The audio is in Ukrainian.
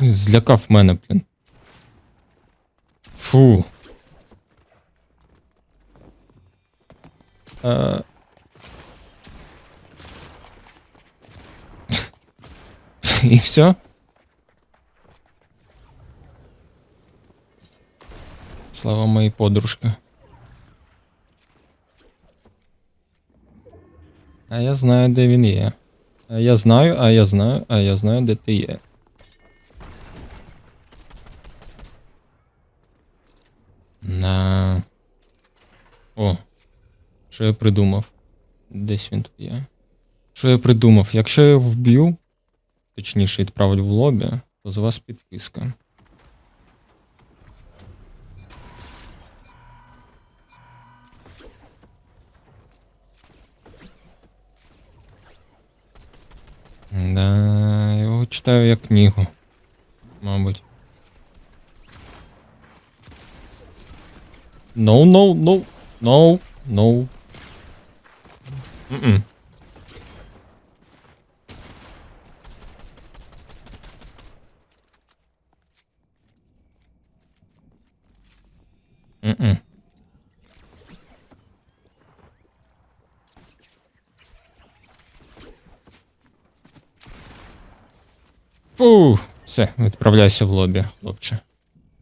Злякав мене, блін. Фу. Е... І все? Слава моїй подружки. А я знаю, де він є. А я знаю, а я знаю, а я знаю, де ти є. Що я придумав? Десь він тут є. Що я придумав? Якщо я вб'ю, точніше відправлю в лобі, то з вас підписка. Да, його читаю як книгу. Мабуть. No, no, no, no, no. Mm-mm. Mm-mm. Фу, все, відправляйся в лобі, хлопче.